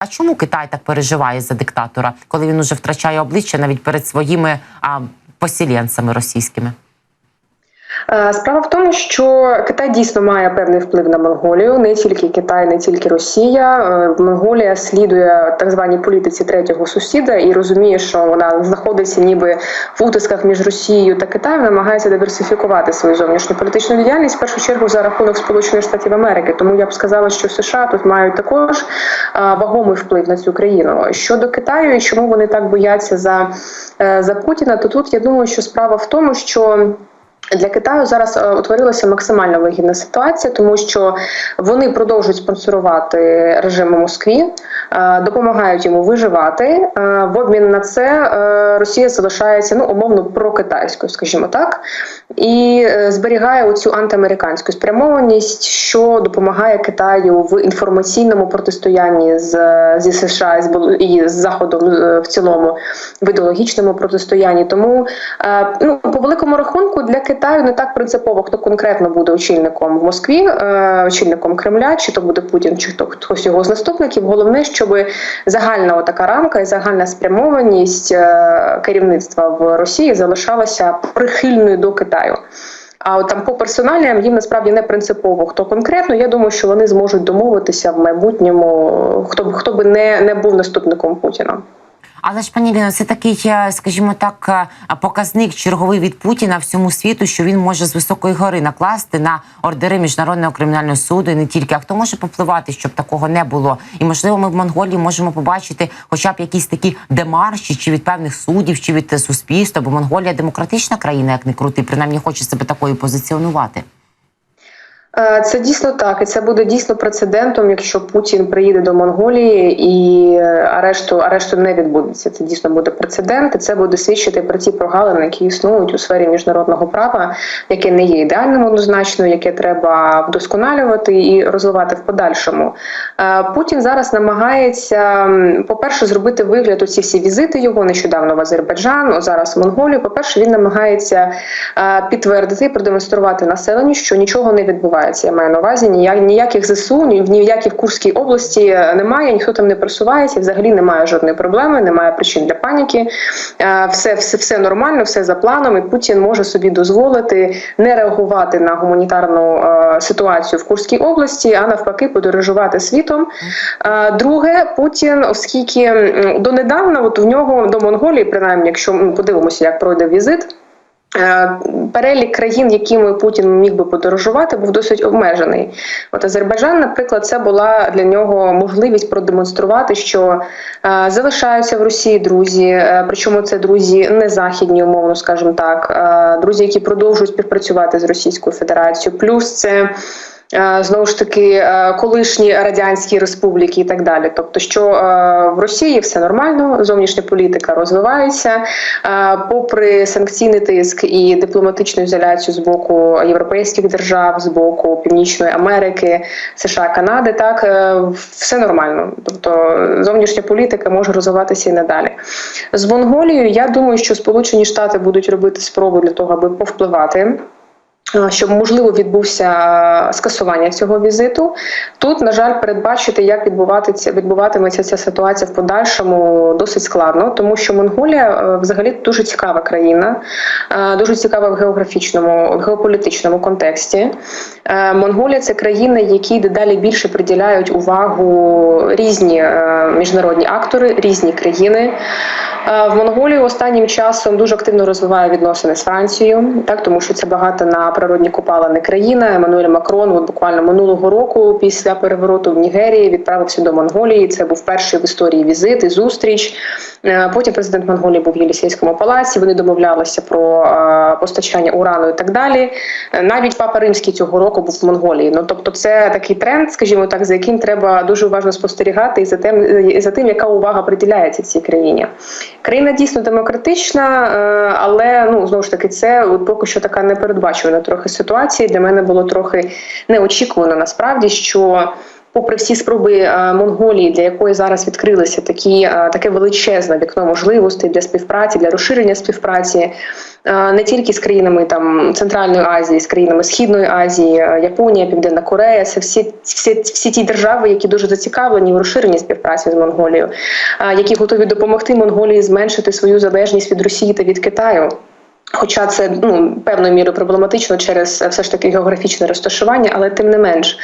А чому Китай так переживає за диктатора, коли він уже втрачає обличчя навіть перед своїми а, посіленцями російськими? Е, Справа в тому, що Китай дійсно має певний вплив на Монголію, не тільки Китай, не тільки Росія. Е, Монголія слідує так званій політиці третього сусіда і розуміє, що вона знаходиться ніби в утисках між Росією та Китаєм, намагається диверсифікувати свою зовнішню політичну діяльність в першу чергу за рахунок Сполучених Штатів Америки. Тому я б сказала, що США тут мають також е, вагомий вплив на цю країну. Щодо Китаю і чому вони так бояться за, за Путіна, то тут я думаю, що справа в тому, що для Китаю зараз е, утворилася максимально вигідна ситуація, тому що вони продовжують спонсорувати режим у Москві, е, допомагають йому виживати. Е, В обмін на це Росія залишається ну умовно прокитайською, скажімо так, і е, зберігає оцю антиамериканську спрямованість, що допомагає Китаю в інформаційному протистоянні з зі США і з заходом е, в цілому в ідеологічному протистоянні. Тому е, ну по великому рахунку для Китаю не так принципово, хто конкретно буде очільником в Москві, очільником Кремля, чи то буде Путін, чи то хтось його з наступників. Головне, щоб загальна така рамка і загальна спрямованість керівництва в Росії залишалася прихильною до Китаю. А от там по персоналіям їм насправді не принципово хто конкретно. Я думаю, що вони зможуть домовитися в майбутньому, хто б хто би не, не був наступником Путіна. Але ж пані Ліно, це такий, скажімо так, е, показник черговий від Путіна всьому світу, що він може з високої гори накласти на ордери міжнародного кримінального суду і не тільки. А хто може попливати, щоб такого не було? І можливо, ми в Монголії можемо побачити, хоча б якісь такі демарші, чи від певних суддів, чи від е, суспільства, бо Монголія демократична країна, як не крути, принаймні хоче себе такою позиціонувати. Е, Це дійсно так, і це буде дійсно прецедентом, якщо Путін приїде до Монголії і е, арешту арешту не відбудеться. Це дійсно буде прецедент, і це буде свідчити про ті прогалини, які існують у сфері міжнародного права, яке не є ідеальним однозначно, яке треба вдосконалювати і розвивати в подальшому. Е, Путін зараз намагається, по-перше, зробити вигляд оці всі візити його нещодавно в Азербайджан, зараз в Монголію. По перше, він намагається підтвердити продемонструвати населенню, що нічого не відбувається. Я маю на увазі ніяк ніяких ЗСУ, ні в ніякій в Курській області е, немає, ніхто там не просувається. Взагалі немає жодної проблеми, немає причин для паніки. Е, Все, все, все нормально, все за планом. І Путін може собі дозволити не реагувати на гуманітарну е, ситуацію в Курській області, а навпаки, подорожувати світом. Друге, Путін, оскільки донедавна, от в нього до Монголії, принаймні, якщо ми подивимося, як пройде візит. Е, Перелік країн, якими Путін міг би подорожувати, був досить обмежений. От Азербайджан, наприклад, це була для нього можливість продемонструвати, що е, залишаються в Росії друзі, е, причому це друзі не західні, умовно скажімо так, друзі, які продовжують співпрацювати з Російською Федерацією. Плюс це. Е, Знову ж таки, е, колишні радянські республіки і так далі. Тобто, що е, в Росії все нормально, зовнішня політика розвивається, попри санкційний тиск і дипломатичну ізоляцію з боку європейських держав, з боку Північної Америки, США, Канади, так все нормально. Тобто зовнішня політика може розвиватися і надалі. З Монголією я думаю, що Сполучені Штати будуть робити спробу для того, аби повпливати. Е, Щоб можливо відбувся скасування цього візиту, тут на жаль передбачити, як відбуватися відбуватиметься ця ситуація в подальшому, досить складно, тому що Монголія е, взагалі дуже цікава країна, е, дуже цікава в географічному, в геополітичному контексті. Е, Монголія це країна, які дедалі більше приділяють увагу різні е, міжнародні актори, різні країни. Е, В Монголії останнім часом дуже активно розвиває відносини з Францією, так тому що це багато на природні копалини країна. Еммануель Макрон, от буквально минулого року, після перевороту в Нігерії, відправився до Монголії. Це був перший в історії візит і зустріч. Е, Потім президент Монголії був в Єлісейському палаці. Вони домовлялися про е, постачання урану і так далі. Е, Навіть папа римський цього року був в Монголії. Ну тобто, це такий тренд, скажімо так, за яким треба дуже уважно спостерігати, і за тим, і за тим, яка увага приділяється цій країні. Країна дійсно демократична, але ну знову ж таки, це поки що така непередбачувана трохи ситуація. Для мене було трохи неочікувано насправді, що попри всі спроби е, Монголії, для якої зараз відкрилися такі е, таке величезне вікно можливостей для співпраці, для розширення співпраці. е, Не тільки з країнами там Центральної Азії, з країнами Східної Азії, Японія, Південна Корея це всі, всі, всі ті держави, які дуже зацікавлені в розширенні співпраці з Монголією, які готові допомогти Монголії зменшити свою залежність від Росії та від Китаю. Хоча це ну певною мірою проблематично через е, все ж таки географічне розташування, але тим не менш,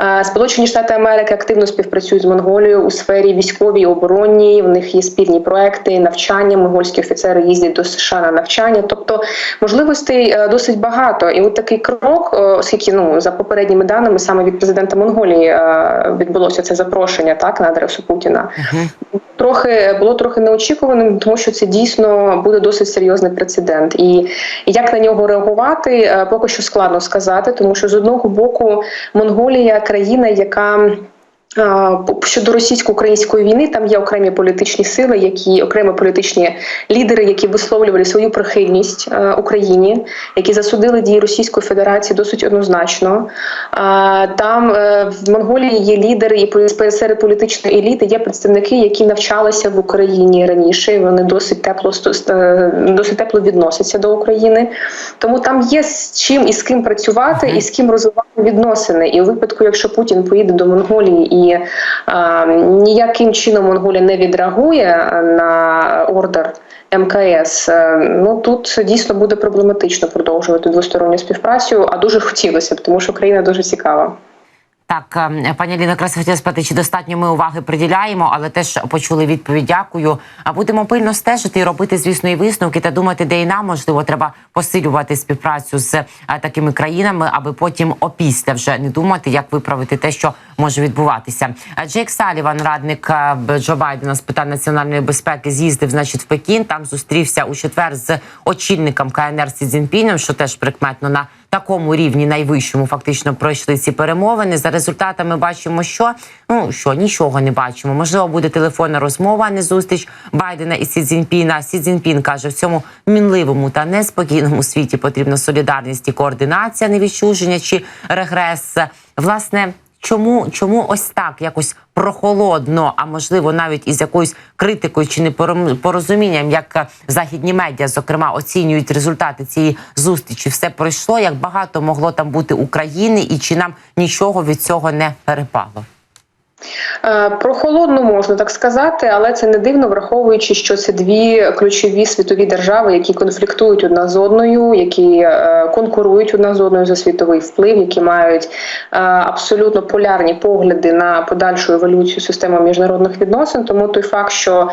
Е, Сполучені Штати Америки активно співпрацюють з Монголією у сфері військовій, оборонній. В них є спільні проекти, навчання. Монгольські офіцери їздять до США на навчання. Тобто можливостей е, досить багато. І от такий крок, оскільки ну за попередніми даними саме від президента Монголії відбулося це запрошення так на адресу Путіна. Трохи було трохи неочікуваним, тому що це дійсно буде досить серйозний прецедент. І як на нього реагувати, е, поки що складно сказати, тому що з одного боку Монголія країна, яка Щодо російсько-української війни там є окремі політичні сили, які окремі політичні лідери, які висловлювали свою прихильність е, Україні, які засудили дії Російської Федерації досить однозначно. Там е, в Монголії є лідери і серед політичної еліти є представники, які навчалися в Україні раніше. і Вони досить тепло е, досить тепло відносяться до України. Тому там є з чим і з ким працювати, і з ким розвивати відносини. І у випадку, якщо Путін поїде до Монголії і е, ніяким чином Монголія не відреагує на ордер. МКС, е, ну тут дійсно буде проблематично продовжувати двосторонню співпрацю, а дуже хотілося б, тому що Україна дуже цікава. Так, е, пані Аліна, якраз хотіла спитати, чи достатньо ми уваги приділяємо, але теж почули відповідь. Дякую. А будемо пильно стежити і робити, звісно, і висновки та думати, де і нам можливо треба посилювати співпрацю з е, такими країнами, аби потім опісля вже не думати, як виправити те, що може відбуватися. Джейк Саліван, радник е, Джо Байдена з питань національної безпеки, з'їздив, значить, в Пекін. Там зустрівся у четвер з очільником КНР Сі Цзіньпінем, що теж прикметно на такому рівні найвищому фактично пройшли ці перемовини. За результатами бачимо, що ну що нічого не бачимо. Можливо, буде телефонна розмова, а не зустріч Байдена і Сі Цзіньпіна. Сі Цзіньпін каже, в цьому мінливому та неспокійному світі потрібна солідарність і координація, не відчуження чи регрес. Власне. Чому чому ось так якось прохолодно, а можливо навіть із якоюсь критикою чи непорозумінням, як е, західні медіа, зокрема, оцінюють результати цієї зустрічі, все пройшло, як багато могло там бути України, і чи нам нічого від цього не перепало? Е, Про холодну можна так сказати, але це не дивно, враховуючи, що це дві ключові світові держави, які конфліктують одна з одною, які е, конкурують одна з одною за світовий вплив, які мають е, абсолютно полярні погляди на подальшу еволюцію системи міжнародних відносин. Тому той факт, що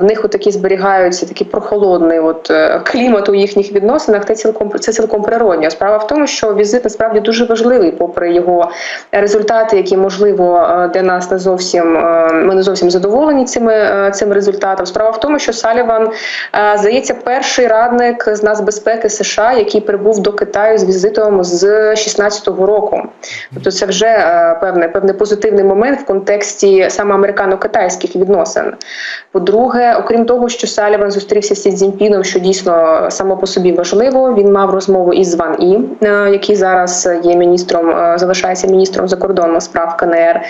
в них отакі зберігаються такий прохолодний от клімат у їхніх відносинах, це цілком це цілком природньо. Справа в тому, що візит насправді дуже важливий, попри його результати, які можливо для нас не зовсім е, ми не зовсім задоволені цими е, цим результатом. Справа в тому, що Саліван е, здається перший радник з нацбезпеки США, який прибув до Китаю з візитом з 16-го року. Тобто, це вже е, певний позитивний момент в контексті саме американо-китайських відносин. По-друге, окрім того, що Саліван зустрівся з Цзіньпіном, що дійсно само по собі важливо. Він мав розмову із Ван І, який зараз є міністром, залишається міністром закордонних справ КНР.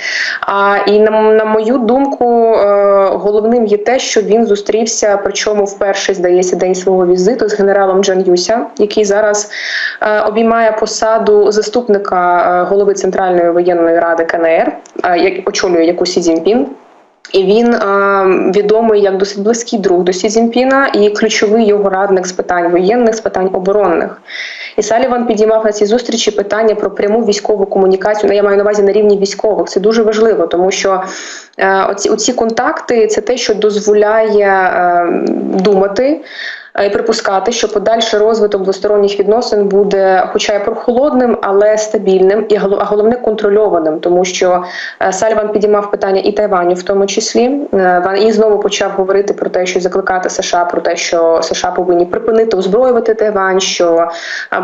А і на, на мою думку, е, головним є те, що він зустрівся, причому в перший, здається, день свого візиту з генералом Джан Юся, який зараз е, обіймає посаду заступника е, голови Центральної воєнної ради КНР, як очолює яку Сі Цзіньпін. І він е, відомий як досить близький друг до Сі Цзіньпіна і ключовий його радник з питань воєнних, з питань оборонних. І Саліван підіймав на цій зустрічі питання про пряму військову комунікацію. Ну, я маю на увазі на рівні військових. Це дуже важливо, тому що е, оці, оці контакти це те, що дозволяє е, думати. Е, І припускати, що подальший розвиток двосторонніх відносин буде, хоча й прохолодним, але стабільним і а головне контрольованим, тому що е, Сальван підіймав питання і Тайваню, в тому числі Е, і знову почав говорити про те, що закликати США про те, що США повинні припинити озброювати Тайвань, що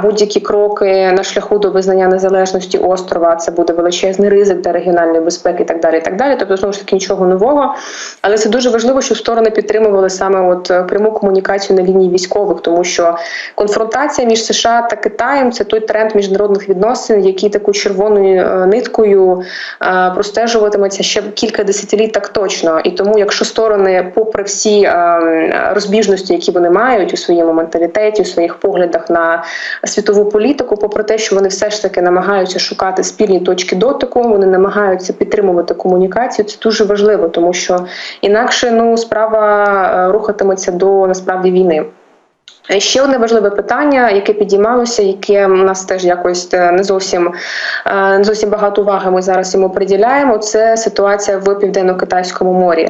будь-які кроки на шляху до визнання незалежності острова це буде величезний ризик для регіональної безпеки, і так далі. І так далі. Тобто, знову ж таки нічого нового, але це дуже важливо, щоб сторони підтримували саме от пряму комунікацію на лінії війні військових, тому що конфронтація між США та Китаєм це той тренд міжнародних відносин, який таку червоною е, ниткою е, простежуватиметься ще кілька десятиліть так точно. І тому, якщо сторони, попри всі е, розбіжності, які вони мають у своєму менталітеті, у своїх поглядах на світову політику, попри те, що вони все ж таки намагаються шукати спільні точки дотику, вони намагаються підтримувати комунікацію. Це дуже важливо, тому що інакше ну справа рухатиметься до насправді війни. Е, Ще одне важливе питання, яке підіймалося, яке в нас теж якось е, не зовсім е, не зовсім багато уваги ми зараз йому приділяємо. Це ситуація в південно-китайському морі.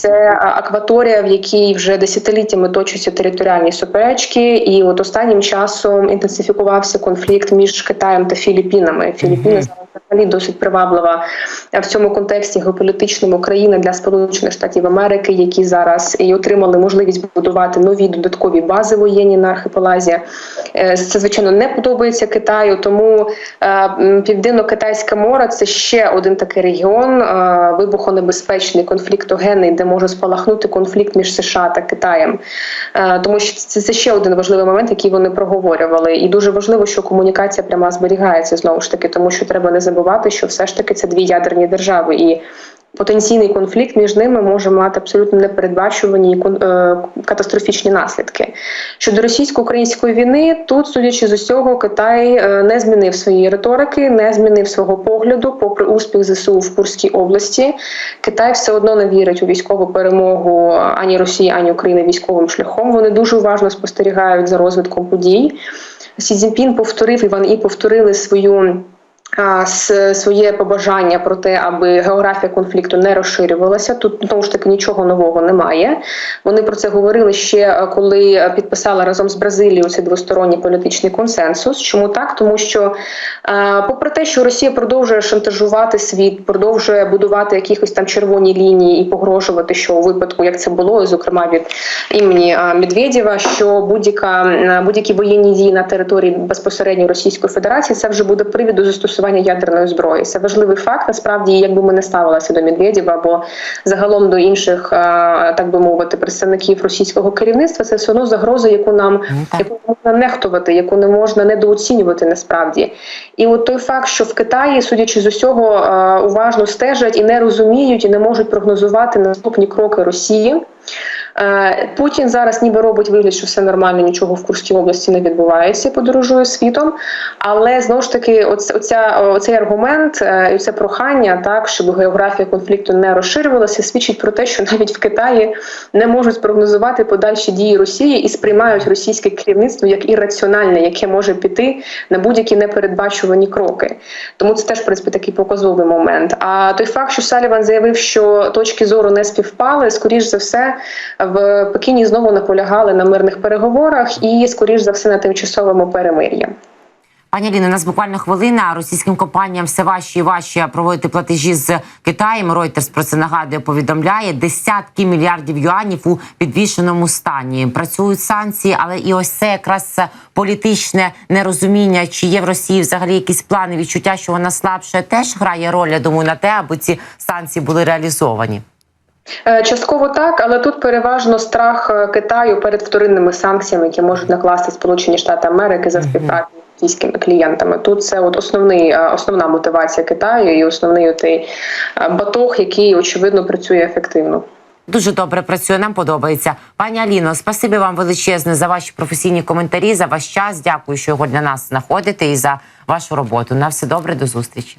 Це акваторія, в якій вже десятиліттями точаться територіальні суперечки, і от останнім часом інтенсифікувався конфлікт між Китаєм та Філіппінами. Філіппіни зараз взагалі досить приваблива в цьому контексті геополітичному країна для Сполучених Штатів Америки, які зараз і отримали можливість будувати нові додаткові бази воєнні на архипелазі. Е, Це звичайно не подобається Китаю, тому е, південно-китайське море це ще один такий регіон, е, вибухонебезпечний, конфліктогенний, де може спалахнути конфлікт між США та Китаєм. Тому що це ще один важливий момент, який вони проговорювали. І дуже важливо, що комунікація пряма зберігається знову ж таки, тому що треба не забувати, що все ж таки це дві ядерні держави і. Потенційний конфлікт між ними може мати абсолютно непередбачувані е, катастрофічні наслідки. Щодо російсько-української війни, тут, судячи з усього, Китай е, не змінив своєї риторики, не змінив свого погляду, попри успіх ЗСУ в Курській області. Китай все одно не вірить у військову перемогу ані Росії, ані України військовим шляхом. Вони дуже уважно спостерігають за розвитком подій. Сі Цзіньпін повторив Іван і повторили свою. Своє побажання про те, аби географія конфлікту не розширювалася. Тут знову ж таки нічого нового немає. Вони про це говорили ще е, коли підписали разом з Бразилією цей двосторонній політичний консенсус. Чому так? Тому що, е, попри те, що Росія продовжує шантажувати світ, продовжує будувати якісь там червоні лінії і погрожувати, що у випадку, як це було, зокрема від імені е, Медведєва, що будь-яка будь-які воєнні дії на території безпосередньо Російської Федерації це вже буде привід застосування ядерної зброї. Це важливий факт. Насправді, якби ми не ставилися до Медведєва або загалом до інших, е, так би мовити, представників російського керівництва, це все одно загроза, яку нам Ну, яку можна нехтувати, яку не можна недооцінювати насправді. І от той факт, що в Китаї, судячи з усього, е, уважно стежать і не розуміють, і не можуть прогнозувати наступні кроки Росії. Е, Путін зараз ніби робить вигляд, що все нормально, нічого в Курській області не відбувається, подорожує світом. Але знову ж таки, оц- оця, оцей аргумент е, і це прохання, так щоб географія конфлікту не розширювалася, свідчить про те, що навіть в Китаї не можуть спрогнозувати подальші дії Росії і сприймають російське керівництво як ірраціональне, яке може піти на будь-які непередбачувані кроки. Тому це теж в принципі такий показовий момент. А той факт, що Саліван заявив, що точки зору не співпали, скоріш за все, в Пекіні знову наполягали на мирних переговорах і, скоріш за все, на тимчасовому перемир'ї. Пані Ліно, у нас буквально хвилина. Російським компаніям все важче і важче проводити платежі з Китаєм. Reuters про це нагадує, повідомляє десятки мільярдів юанів у підвішеному стані. Працюють санкції, але і ось це якраз політичне нерозуміння, чи є в Росії взагалі якісь плани, відчуття, що вона слабше, теж грає роль. Я думаю, на те, аби ці санкції були реалізовані. Е, Частково так, але тут переважно страх е, Китаю перед вторинними санкціями, які можуть накласти Сполучені Штати Америки за співпрацю з російськими клієнтами. Тут це от основний е, основна мотивація Китаю і основний той батог, який очевидно працює ефективно. Дуже добре працює. Нам подобається. Пані Аліно, спасибі вам величезне за ваші професійні коментарі, за ваш час. Дякую, що його для нас знаходите і за вашу роботу. На все добре, до зустрічі.